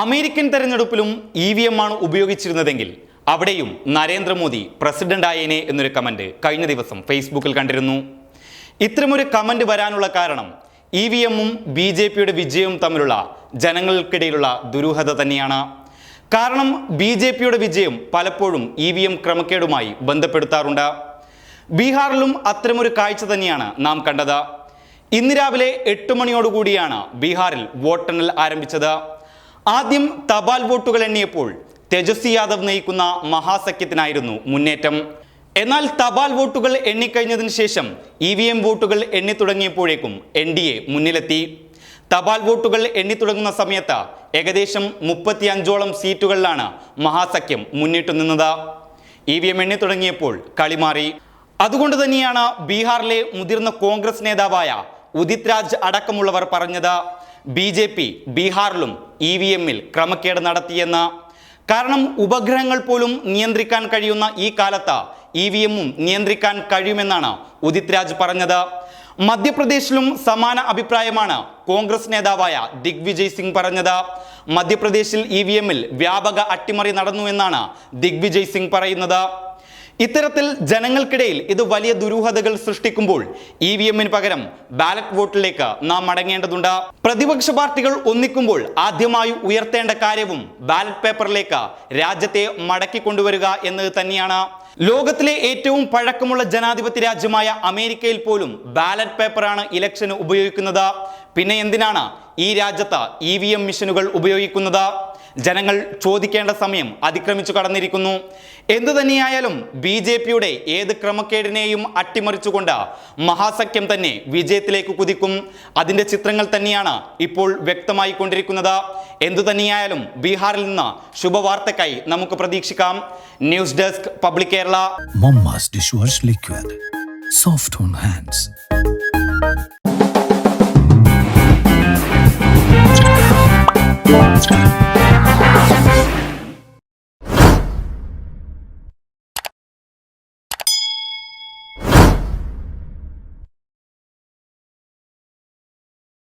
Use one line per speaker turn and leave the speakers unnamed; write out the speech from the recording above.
American തെരഞ്ഞെടുപ്പിലും E V M ആണ് ഉപയോഗിച്ചിരുന്നതെങ്കിൽ അവിടെയും നരേന്ദ്രമോദി പ്രസിഡന്റ് ആയേനെ എന്നൊരു കമന്റ് കഴിഞ്ഞ ദിവസം ഫേസ്ബുക്കിൽ കണ്ടിരുന്നു. ഇത്തരമൊരു കമന്റ് വരാനുള്ള കാരണം ഇ വി എമ്മും ബി ജെ പിയുടെ വിജയവും തമ്മിലുള്ള ജനങ്ങൾക്കിടയിലുള്ള ദുരൂഹത തന്നെയാണ്. കാരണം ബി ജെ പിയുടെ വിജയം പലപ്പോഴും ഇ വി എം ക്രമക്കേടുമായി ബന്ധപ്പെടുത്താറുണ്ട്. ബീഹാറിലും അത്തരമൊരു കാഴ്ച തന്നെയാണ് നാം കണ്ടത്. ഇന്ന് രാവിലെ എട്ട് മണിയോടുകൂടിയാണ് ബീഹാറിൽ വോട്ടെണ്ണൽ ആരംഭിച്ചത്. ആദ്യം തപാൽ വോട്ടുകൾ എണ്ണിയപ്പോൾ തേജസ്വി യാദവ് നയിക്കുന്ന മഹാസഖ്യത്തിനായിരുന്നു മുന്നേറ്റം. എന്നാൽ തപാൽ വോട്ടുകൾ എണ്ണിക്കഴിഞ്ഞതിന് ശേഷം ഇ വി എം വോട്ടുകൾ എണ്ണി തുടങ്ങിയപ്പോഴേക്കും എൻ ഡി എ മുന്നിലെത്തി. തപാൽ വോട്ടുകൾ എണ്ണി തുടങ്ങുന്ന സമയത്ത് ഏകദേശം മുപ്പത്തി അഞ്ചോളം സീറ്റുകളിലാണ് മഹാസഖ്യം മുന്നിട്ടു നിന്നത്. ഇ വി എം എണ്ണി തുടങ്ങിയപ്പോൾ കളി മാറി. അതുകൊണ്ട് തന്നെയാണ് ബീഹാറിലെ മുതിർന്ന കോൺഗ്രസ് നേതാവായ ഉദിത് രാജ് അടക്കമുള്ളവർ പറഞ്ഞത്. ബി ജെ പി ബീഹാറിലും ഇ വി എമ്മിൽ ക്രമക്കേട് നടത്തിയെന്ന്. കാരണം ഉപഗ്രഹങ്ങൾ പോലും നിയന്ത്രിക്കാൻ കഴിയുന്ന ഈ കാലത്ത് ഇ വി എമ്മും നിയന്ത്രിക്കാൻ കഴിയുമെന്നാണ് ഉദിത് രാജ് പറഞ്ഞത്. മധ്യപ്രദേശിലും സമാന അഭിപ്രായമാണ് കോൺഗ്രസ് നേതാവായ ദിഗ്വിജയ് സിംഗ് പറഞ്ഞത്. മധ്യപ്രദേശിൽ ഇ വി എമ്മിൽ വ്യാപക അട്ടിമറി നടന്നു എന്നാണ് ദിഗ്വിജയ് സിംഗ് പറയുന്നത്. ഇത്തരത്തിൽ ജനങ്ങൾക്കിടയിൽ ഇത് വലിയ ദുരൂഹതകൾ സൃഷ്ടിക്കുമ്പോൾ ഇ വി എമ്മിന് പകരം ബാലറ്റ് വോട്ടിലേക്ക് നാം മടങ്ങേണ്ടതുണ്ട്. പ്രതിപക്ഷ പാർട്ടികൾ ഒന്നിക്കുമ്പോൾ ആദ്യമായി ഉയർത്തേണ്ട കാര്യവും ബാലറ്റ് പേപ്പറിലേക്ക് രാജ്യത്തെ മടക്കി കൊണ്ടുവരിക എന്നത് തന്നെയാണ്. ലോകത്തിലെ ഏറ്റവും പഴക്കമുള്ള ജനാധിപത്യ രാജ്യമായ അമേരിക്കയിൽ പോലും ബാലറ്റ് പേപ്പറാണ് ഇലക്ഷന് ഉപയോഗിക്കുന്നത്. പിന്നെ എന്തിനാണ് ഈ രാജ്യത്ത് ഇ വി എം മിഷനുകൾ ഉപയോഗിക്കുന്നത്? ജനങ്ങൾ ചോദിക്കേണ്ട സമയം അതിക്രമിച്ചു കടന്നിരിക്കുന്നു എന്തു തന്നെയായാലും ബി ജെ പിയുടെ ഏത് ക്രമക്കേടിനെയും അട്ടിമറിച്ചുകൊണ്ട് മഹാസഖ്യം തന്നെ വിജയത്തിലേക്ക് കുതിക്കും അതിന്റെ ചിത്രങ്ങൾ തന്നെയാണ് ഇപ്പോൾ വ്യക്തമായി കൊണ്ടിരിക്കുന്നത് എന്തു തന്നെയായാലും ബീഹാറിൽ നിന്ന് ശുഭവാർത്തക്കായി നമുക്ക് പ്രതീക്ഷിക്കാം news desk public Kerala.
Soft on hands.
Thank you.